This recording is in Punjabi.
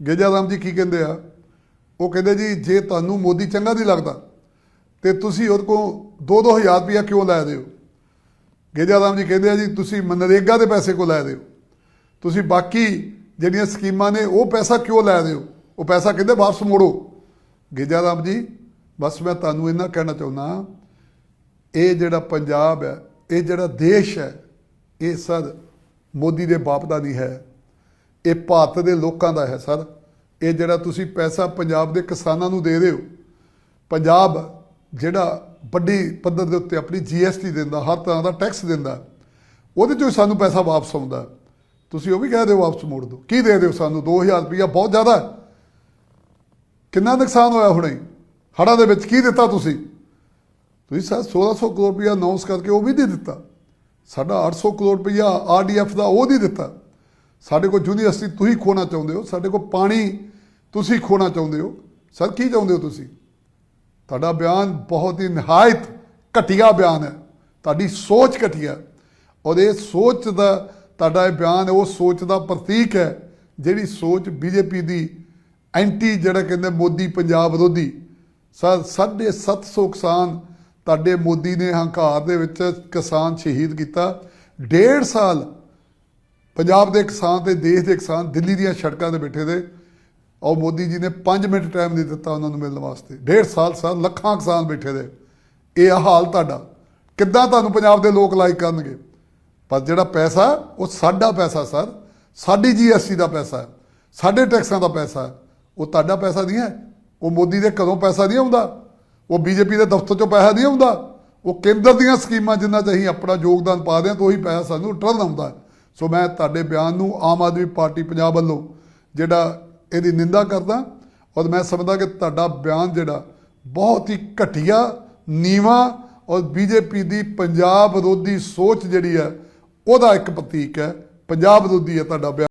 ਗੇਜਾ ਰਾਮ ਜੀ ਕੀ ਕਹਿੰਦੇ ਆ? ਉਹ ਕਹਿੰਦੇ ਜੀ, ਜੇ ਤੁਹਾਨੂੰ ਮੋਦੀ ਚੰਗਾ ਨਹੀਂ ਲੱਗਦਾ, ਤੇ ਤੁਸੀਂ ਉਹਦੇ ਕੋਲ 2-2000 ਰੁਪਇਆ ਕਿਉਂ ਲੈ ਦਿਓ ਗੇਜਾ ਰਾਮ ਜੀ ਕਹਿੰਦੇ ਆ ਜੀ, ਤੁਸੀਂ ਮਨਰੇਗਾ ਦੇ ਪੈਸੇ ਕੋ ਲੈ ਦਿਓ ਤੁਸੀਂ ਬਾਕੀ ਜਿਹੜੀਆਂ ਸਕੀਮਾਂ ਨੇ, ਉਹ ਪੈਸਾ ਕਿਉਂ ਲੈ ਦਿਓ ਉਹ ਪੈਸਾ ਕਹਿੰਦੇ ਵਾਪਸ ਮੋੜੋ। ਗੇਜਾ ਰਾਮ ਜੀ, ਬਸ ਮੈਂ ਤੁਹਾਨੂੰ ਇਹਨਾਂ ਕਹਿਣਾ ਚਾਹੁੰਦਾ ਇਹ ਜਿਹੜਾ ਪੰਜਾਬ ਹੈ, ਇਹ ਜਿਹੜਾ ਦੇਸ਼ ਹੈ, ਇਹ ਸਰ ਮੋਦੀ ਦੇ ਬਾਪ ਦਾ ਨਹੀਂ ਹੈ। ਇਹ ਭਾਰਤ ਦੇ ਲੋਕਾਂ ਦਾ ਹੈ ਸਰ ਇਹ ਜਿਹੜਾ ਤੁਸੀਂ ਪੈਸਾ ਪੰਜਾਬ ਦੇ ਕਿਸਾਨਾਂ ਨੂੰ ਦੇ ਰਹੇ ਹੋ, ਪੰਜਾਬ ਜਿਹੜਾ ਵੱਡੀ ਪੱਧਰ ਦੇ ਉੱਤੇ ਆਪਣੀ ਜੀਐਸਟੀ ਦਿੰਦਾ, ਹਰ ਤਰ੍ਹਾਂ ਦਾ ਟੈਕਸ ਦਿੰਦਾ, ਉਹਦੇ ਚੋਂ ਹੀ ਸਾਨੂੰ ਪੈਸਾ ਵਾਪਸ ਆਉਂਦਾ। ਤੁਸੀਂ ਉਹ ਵੀ ਕਹਿ ਦਿਓ ਵਾਪਸ ਮੋੜ ਦਿਓ। ਕੀ ਦੇ ਦਿਓ ਸਾਨੂੰ? 2000 ਰੁਪਇਆ ਬਹੁਤ ਜ਼ਿਆਦਾ ਕਿੰਨਾ ਨੁਕਸਾਨ ਹੋਇਆ ਹੁਣੇ? ਹੜ੍ਹਾਂ ਦੇ ਵਿੱਚ ਕੀ ਦਿੱਤਾ ਤੁਸੀਂ? ਤੁਸੀਂ ਸਰ 1600 ਕਰੋੜ ਰੁਪਇਆ ਅਨਾਉਂਸ ਕਰਕੇ ਉਹ ਵੀ ਨਹੀਂ ਦਿੱਤਾ। ਸਾਡਾ 800 ਕਰੋੜ ਰੁਪਇਆ ਆਰਡੀਐਫ ਦਾ ਉਹ ਨਹੀਂ ਦਿੱਤਾ। ਸਾਡੇ ਕੋਲ ਯੂਨੀਵਰਸਿਟੀ ਤੁਸੀਂ ਖੋਣਾ ਚਾਹੁੰਦੇ ਹੋ, ਸਾਡੇ ਕੋਲ ਪਾਣੀ ਤੁਸੀਂ ਖੋਣਾ ਚਾਹੁੰਦੇ ਹੋ। ਸਰ, ਕੀ ਚਾਹੁੰਦੇ ਹੋ ਤੁਸੀਂ? ਤੁਹਾਡਾ ਬਿਆਨ ਬਹੁਤ ਹੀ ਨਿਹਾਇਤ ਘਟੀਆ ਬਿਆਨ ਹੈ। ਤੁਹਾਡੀ ਸੋਚ ਘਟੀਆ ਔਰ ਇਹ ਸੋਚ ਦਾ, ਤੁਹਾਡਾ ਇਹ ਬਿਆਨ ਹੈ, ਉਹ ਸੋਚ ਦਾ ਪ੍ਰਤੀਕ ਹੈ, ਜਿਹੜੀ ਸੋਚ ਬੀਜੇਪੀ ਦੀ ਐਂਟੀ ਜਿਹੜਾ ਕਹਿੰਦੇ ਮੋਦੀ ਪੰਜਾਬ ਵਿਰੋਧੀ। ਸਰ 750 ਕਿਸਾਨ ਤੁਹਾਡੇ ਮੋਦੀ ਨੇ ਹੰਕਾਰ ਦੇ ਵਿੱਚ ਕਿਸਾਨ ਸ਼ਹੀਦ ਕੀਤਾ। ਡੇਢ ਸਾਲ ਪੰਜਾਬ ਦੇ ਕਿਸਾਨ ਤੇ ਦੇਸ਼ ਦੇ ਕਿਸਾਨ ਦਿੱਲੀ ਦੀਆਂ ਸੜਕਾਂ ਤੇ ਬੈਠੇ ਦੇ। ਔਰ ਮੋਦੀ ਜੀ ਨੇ 5 ਮਿੰਟ ਟਾਈਮ ਨਹੀਂ ਦਿੱਤਾ ਉਹਨਾਂ ਨੂੰ ਮਿਲਣ ਵਾਸਤੇ। ਡੇਢ ਸਾਲ ਸਾਲ, ਲੱਖਾਂ ਕਿਸਾਨ ਬੈਠੇ ਦੇ। ਇਹ ਆ ਹਾਲ ਤੁਹਾਡਾ। ਕਿੱਦਾਂ ਤੁਹਾਨੂੰ ਪੰਜਾਬ ਦੇ ਲੋਕ ਲਾਈਕ ਕਰਨਗੇ? ਪਰ ਜਿਹੜਾ ਪੈਸਾ, ਉਹ ਸਾਡਾ ਪੈਸਾ, ਸਰ। ਸਾਡੀ ਜੀਐਸਟੀ ਦਾ ਪੈਸਾ ਸਾਡੇ ਟੈਕਸਾਂ ਦਾ ਪੈਸਾ ਉਹ ਤੁਹਾਡਾ ਪੈਸਾ ਨਹੀਂ ਹੈ। ਉਹ ਮੋਦੀ ਦੇ ਕਦੋਂ ਪੈਸਾ ਨਹੀਂ ਆਉਂਦਾ। ਉਹ ਬੀਜੇਪੀ ਦੇ ਦਫ਼ਤਰ ਚੋਂ ਪੈਸਾ ਨਹੀਂ ਆਉਂਦਾ। ਉਹ ਕੇਂਦਰ ਦੀਆਂ ਸਕੀਮਾਂ ਜਿੰਨਾਂ 'ਚ ਅਸੀਂ ਆਪਣਾ ਯੋਗਦਾਨ ਪਾ ਦਿਆਂ ਤਾਂ ਉਹੀ ਪੈਸਾ ਸਾਨੂੰ ਰਿਟਰਨ ਆਉਂਦਾ ਸੋ ਮੈਂ ਤੁਹਾਡੇ ਬਿਆਨ ਨੂੰ ਆਮ ਆਦਮੀ ਪਾਰਟੀ ਪੰਜਾਬ ਵੱਲੋਂ ਜਿਹੜਾ ਇਹਦੀ ਨਿੰਦਾ ਕਰਦਾ ਔਰ ਮੈਂ ਸਮਝਦਾ ਕਿ ਤੁਹਾਡਾ ਬਿਆਨ ਜਿਹੜਾ ਬਹੁਤ ਹੀ ਘਟੀਆ, ਨੀਵਾ ਔਰ ਬੀਜੇਪੀ ਦੀ ਪੰਜਾਬ ਵਿਰੋਧੀ ਸੋਚ ਜਿਹੜੀ ਹੈ, ਉਹਦਾ ਇੱਕ ਪ੍ਰਤੀਕ ਹੈ। ਪੰਜਾਬ ਵਿਰੋਧੀ ਹੈ ਤੁਹਾਡਾ ਬਿਆਨ।